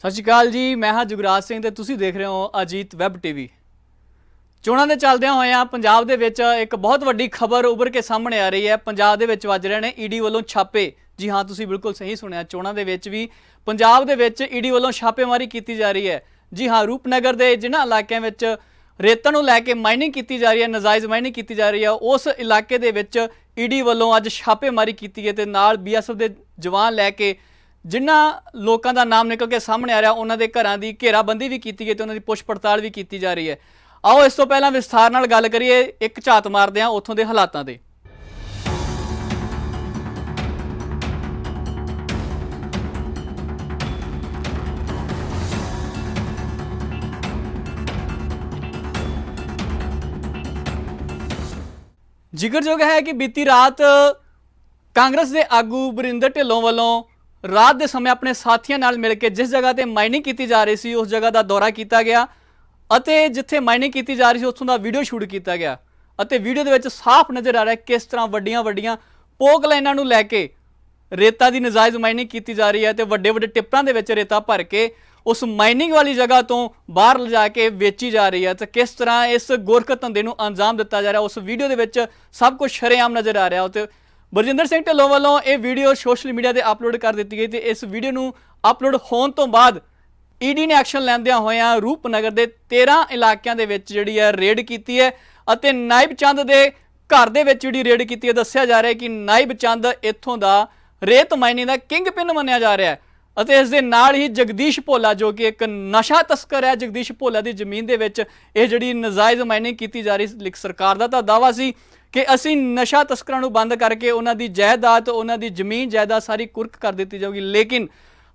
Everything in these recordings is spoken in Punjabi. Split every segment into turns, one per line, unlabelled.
ਸਤਿ ਸ਼੍ਰੀ ਅਕਾਲ ਜੀ, ਮੈਂ ਹਾਂ ਜੁਗਰਾਜ ਸਿੰਘ ਤੇ ਤੁਸੀਂ ਦੇਖ ਰਹੇ ਹੋ ਅਜੀਤ ਵੈਬ ਟੀਵੀ ਚੋਣਾਂ ਦੇ ਚੱਲਦਿਆਂ ਹੋਇਆਂ ਪੰਜਾਬ ਦੇ ਵਿੱਚ ਇੱਕ ਬਹੁਤ ਵੱਡੀ ਖਬਰ ਉੱਭਰ ਕੇ ਸਾਹਮਣੇ ਆ ਰਹੀ ਹੈ। ਪੰਜਾਬ ਦੇ ਵਿੱਚ ਵੱਜ ਰਹੇ ਨੇ ਈਡੀ ਵੱਲੋਂ ਛਾਪੇ। ਜੀ ਹਾਂ, ਤੁਸੀਂ ਬਿਲਕੁਲ ਸਹੀ ਸੁਣਿਆ। ਚੋਣਾਂ ਦੇ ਵਿੱਚ ਵੀ ਪੰਜਾਬ ਦੇ ਵਿੱਚ ਈਡੀ ਵੱਲੋਂ ਛਾਪੇਮਾਰੀ ਕੀਤੀ ਜਾ ਰਹੀ ਹੈ। ਜੀ ਹਾਂ, ਰੂਪਨਗਰ ਦੇ ਜਿਨ੍ਹਾਂ ਇਲਾਕਿਆਂ ਵਿੱਚ ਰੇਤਾਂ ਨੂੰ ਲੈ ਕੇ ਮਾਈਨਿੰਗ ਕੀਤੀ ਜਾ ਰਹੀ ਹੈ, ਨਜਾਇਜ਼ ਮਾਈਨਿੰਗ ਕੀਤੀ ਜਾ ਰਹੀ ਹੈ, ਉਸ ਇਲਾਕੇ ਦੇ ਵਿੱਚ ਈਡੀ ਵੱਲੋਂ ਅੱਜ ਛਾਪੇਮਾਰੀ ਕੀਤੀ ਹੈ ਤੇ ਨਾਲ ਬੀਐਸਐਫ ਦੇ ਜਵਾਨ ਲੈ ਕੇ ਜਿਨ੍ਹਾਂ ਲੋਕਾਂ ਦਾ ਨਾਮ ਨਿਕਲ ਕੇ ਸਾਹਮਣੇ ਆ ਰਿਹਾ, ਉਹਨਾਂ ਦੇ ਘਰਾਂ ਦੀ ਘੇਰਾਬੰਦੀ ਵੀ ਕੀਤੀ ਗਈ ਤੇ ਉਹਨਾਂ ਦੀ ਪੁੱਛ ਪੜਤਾਲ ਵੀ ਕੀਤੀ ਜਾ ਰਹੀ ਹੈ। ਆਓ ਇਸ ਤੋਂ ਪਹਿਲਾਂ ਵਿਸਥਾਰ ਨਾਲ ਗੱਲ ਕਰੀਏ ਇੱਕ ਝਾਤ ਮਾਰਦੇ ਹਾਂ ਉੱਥੋਂ ਦੇ ਹਾਲਾਤਾਂ ਦੇ। ਜ਼ਿਕਰਯੋਗ ਹੈ ਕਿ ਬੀਤੀ ਰਾਤ ਕਾਂਗਰਸ ਦੇ ਆਗੂ ਬਰਿੰਦਰ ਢਿੱਲੋਂ ਵੱਲੋਂ ਰਾਤ ਦੇ ਸਮੇਂ ਆਪਣੇ ਸਾਥੀਆਂ ਨਾਲ ਮਿਲ ਕੇ ਜਿਸ ਜਗ੍ਹਾ ਤੇ ਮਾਈਨਿੰਗ ਕੀਤੀ ਜਾ ਰਹੀ ਸੀ, ਉਸ ਜਗ੍ਹਾ ਦਾ ਦੌਰਾ ਕੀਤਾ ਗਿਆ ਅਤੇ ਜਿੱਥੇ ਮਾਈਨਿੰਗ ਕੀਤੀ ਜਾ ਰਹੀ ਸੀ, ਉੱਥੋਂ ਦਾ ਵੀਡੀਓ ਸ਼ੂਟ ਕੀਤਾ ਗਿਆ ਅਤੇ ਵੀਡੀਓ ਦੇ ਵਿੱਚ ਸਾਫ਼ ਨਜ਼ਰ ਆ ਰਿਹਾ ਕਿਸ ਤਰ੍ਹਾਂ ਵੱਡੀਆਂ ਵੱਡੀਆਂ ਪੋਕ ਲਾਈਨਾਂ ਨੂੰ ਲੈ ਕੇ ਰੇਤਾ ਦੀ ਨਜਾਇਜ਼ ਮਾਈਨਿੰਗ ਕੀਤੀ ਜਾ ਰਹੀ ਹੈ ਤੇ ਵੱਡੇ ਵੱਡੇ ਟਿੱਪਰਾਂ ਦੇ ਵਿੱਚ ਰੇਤਾ ਭਰ ਕੇ ਉਸ ਮਾਈਨਿੰਗ ਵਾਲੀ ਜਗ੍ਹਾ ਤੋਂ ਬਾਹਰ ਲਿਜਾ ਕੇ ਵੇਚੀ ਜਾ ਰਹੀ ਹੈ। ਤੇ ਕਿਸ ਤਰ੍ਹਾਂ ਇਸ ਗੋਰਖ ਧੰਦੇ ਨੂੰ ਅੰਜਾਮ ਦਿੱਤਾ ਜਾ ਰਿਹਾ, ਉਸ ਵੀਡੀਓ ਦੇ ਵਿੱਚ ਸਭ ਕੁਝ ਸ਼ਰੇਆਮ ਨਜ਼ਰ ਆ ਰਿਹਾ ਤੇ ਬਰਜਿੰਦਰ ਸਿੰਘ ਢਿੱਲੋਂ ਵੱਲੋਂ ਇਹ ਵੀਡੀਓ ਸੋਸ਼ਲ ਮੀਡੀਆ ਤੇ ਅਪਲੋਡ ਕਰ ਦਿੱਤੀ ਗਈ ਤੇ ਇਸ ਵੀਡੀਓ ਨੂੰ ਅਪਲੋਡ ਹੋਣ ਤੋਂ ਬਾਅਦ ਈਡੀ ਨੇ ਐਕਸ਼ਨ ਲੈਂਦਿਆਂ ਹੋਇਆਂ ਰੂਪਨਗਰ ਦੇ 13 ਇਲਾਕਿਆਂ ਦੇ ਵਿੱਚ ਜਿਹੜੀ ਹੈ ਰੇਡ ਕੀਤੀ ਹੈ ਅਤੇ ਨਾਇਬ ਚੰਦ ਦੇ ਘਰ ਦੇ ਵਿੱਚ ਜਿਹੜੀ ਰੇਡ ਕੀਤੀ ਹੈ, ਦੱਸਿਆ ਜਾ ਰਿਹਾ ਹੈ ਕਿ ਨਾਇਬ ਚੰਦ ਇੱਥੋਂ ਦਾ ਰੇਤ ਮਾਈਨਿੰਗ ਦਾ ਕਿੰਗ ਪਿਨ ਮੰਨਿਆ ਜਾ ਰਿਹਾ ਹੈ। ਅਤੇ ਇਸ ਦੇ ਨਾਲ ਹੀ ਜਗਦੀਸ਼ ਭੋਲਾ ਜੋ ਕਿ ਇੱਕ ਨਸ਼ਾ ਤਸਕਰ ਹੈ, ਜਗਦੀਸ਼ ਭੋਲਾ ਦੀ ਜ਼ਮੀਨ ਦੇ ਵਿੱਚ ਇਹ ਜਿਹੜੀ ਨਜਾਇਜ਼ ਮਾਈਨਿੰਗ ਕੀਤੀ ਜਾ ਰਹੀ ਸੀ ਸਰਕਾਰ ਦਾ ਤਾਂ ਦਾਵਾ ਸੀ ਕਿ ਅਸੀਂ ਨਸ਼ਾ ਤਸਕਰਾਂ ਨੂੰ ਬੰਦ ਕਰਕੇ ਉਹਨਾਂ ਦੀ ਜਾਇਦਾਦ, ਉਹਨਾਂ ਦੀ ਜ਼ਮੀਨ ਜਾਇਦਾਦ ਸਾਰੀ ਕੁਰਕ ਕਰ ਦਿੱਤੀ ਜਾਊਗੀ। ਲੇਕਿਨ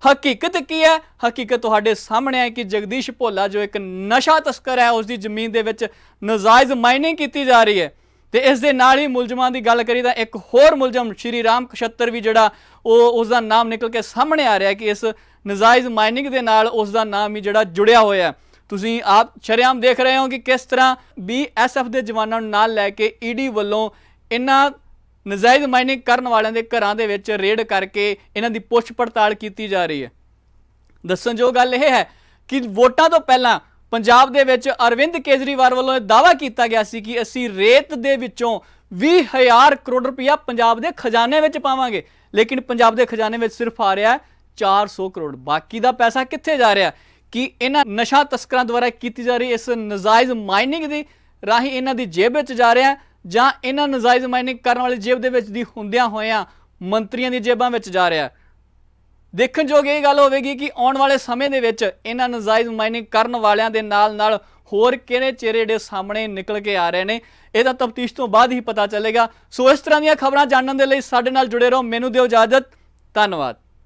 ਹਕੀਕਤ ਕੀ ਹੈ? ਹਕੀਕਤ ਤੁਹਾਡੇ ਸਾਹਮਣੇ ਹੈ ਕਿ ਜਗਦੀਸ਼ ਭੋਲਾ ਜੋ ਇੱਕ ਨਸ਼ਾ ਤਸਕਰ ਹੈ, ਉਸ ਦੀ ਜ਼ਮੀਨ ਦੇ ਵਿੱਚ ਨਜਾਇਜ਼ ਮਾਈਨਿੰਗ ਕੀਤੀ ਜਾ ਰਹੀ ਹੈ। ਤੇ ਇਸ ਦੇ ਨਾਲ ਹੀ ਮੁਲਜ਼ਮਾਂ ਦੀ ਗੱਲ ਕਰੀ ਤਾਂ ਇੱਕ ਹੋਰ ਮੁਲਜ਼ਮ, ਸ਼੍ਰੀ ਰਾਮ ਕਸ਼ੱਤਰ ਵੀ ਜਿਹੜਾ, ਉਹ ਉਸ ਦਾ ਨਾਮ ਨਿਕਲ ਕੇ ਸਾਹਮਣੇ ਆ ਰਿਹਾ ਕਿ ਇਸ ਨਜਾਇਜ਼ ਮਾਈਨਿੰਗ ਦੇ ਨਾਲ ਉਸ ਦਾ ਨਾਮ ਹੀ ਜਿਹੜਾ ਜੁੜਿਆ ਹੋਇਆ ਤੁਸੀਂ ਆਪ ਸ਼ਰੇਆਮ ਦੇਖ ਰਹੇ ਹੋ ਕਿ ਕਿਸ ਤਰ੍ਹਾਂ ਬੀਐਸਐਫ ਦੇ ਜਵਾਨਾਂ ਨੂੰ ਨਾਲ ਲੈ ਕੇ ਈਡੀ ਵੱਲੋਂ ਇਹਨਾਂ ਨਜਾਇਜ਼ ਮਾਈਨਿੰਗ ਕਰਨ ਵਾਲਿਆਂ ਦੇ ਘਰਾਂ ਦੇ ਵਿੱਚ ਰੇਡ ਕਰਕੇ ਇਹਨਾਂ ਦੀ ਪੁੱਛ ਪੜਤਾਲ ਕੀਤੀ ਜਾ ਰਹੀ ਹੈ। ਦੱਸਣਯੋਗ ਗੱਲ ਇਹ ਹੈ ਕਿ ਵੋਟਾਂ ਤੋਂ ਪਹਿਲਾਂ ਪੰਜਾਬ ਦੇ ਵਿੱਚ ਅਰਵਿੰਦ ਕੇਜਰੀਵਾਲ ਵੱਲੋਂ ਇਹ ਦਾਅਵਾ ਕੀਤਾ ਗਿਆ ਸੀ ਕਿ ਅਸੀਂ ਰੇਤ ਦੇ ਵਿੱਚੋਂ 20000 ਕਰੋੜ ਰੁਪਇਆ ਪੰਜਾਬ ਦੇ ਖਜ਼ਾਨੇ ਵਿੱਚ ਪਾਵਾਂਗੇ। ਲੇਕਿਨ ਪੰਜਾਬ ਦੇ ਖਜ਼ਾਨੇ ਵਿੱਚ ਸਿਰਫ ਆ ਰਿਹਾ ਹੈ 400 ਕਰੋੜ। ਬਾਕੀ ਦਾ ਪੈਸਾ ਕਿੱਥੇ ਜਾ ਰਿਹਾ? ਕਿ ਇਹਨਾਂ ਨਸ਼ਾ ਤਸਕਰਾਂ ਦੁਆਰਾ ਕੀਤੀ ਜਾ ਰਹੀ ਇਸ ਨਜਾਇਜ਼ ਮਾਈਨਿੰਗ ਦੀ ਰਾਹੀਂ ਇਹਨਾਂ ਦੀ ਜੇਬ ਵਿੱਚ ਜਾ ਰਿਹਾ ਜਾਂ ਇਹਨਾਂ ਨਜਾਇਜ਼ ਮਾਈਨਿੰਗ ਕਰਨ ਵਾਲੀ ਜੇਬ ਦੇ ਵਿੱਚ ਦੀ ਹੁੰਦਿਆਂ ਹੋਇਆਂ ਮੰਤਰੀਆਂ ਦੀ ਜੇਬਾਂ ਵਿੱਚ ਜਾ ਰਿਹਾ ਹੈ ਦੇਖਣਯੋਗ ਇਹ ਗੱਲ ਹੋਵੇਗੀ ਕਿ ਆਉਣ ਵਾਲੇ ਸਮੇਂ ਦੇ ਵਿੱਚ ਇਹਨਾਂ ਨਜਾਇਜ਼ ਮਾਈਨਿੰਗ ਕਰਨ ਵਾਲਿਆਂ ਦੇ ਨਾਲ ਨਾਲ ਹੋਰ ਕਿਹੜੇ ਚਿਹਰੇ ਜਿਹੜੇ ਸਾਹਮਣੇ ਨਿਕਲ ਕੇ ਆ ਰਹੇ ਨੇ, ਇਹਦਾ ਤਫਤੀਸ਼ ਤੋਂ ਬਾਅਦ ਹੀ ਪਤਾ ਚੱਲੇਗਾ। ਸੋ ਇਸ ਤਰ੍ਹਾਂ ਦੀਆਂ ਖਬਰਾਂ ਜਾਣਨ ਦੇ ਲਈ ਸਾਡੇ ਨਾਲ ਜੁੜੇ ਰਹੋ। ਮੈਨੂੰ ਦਿਓ ਇਜਾਜ਼ਤ। ਧੰਨਵਾਦ।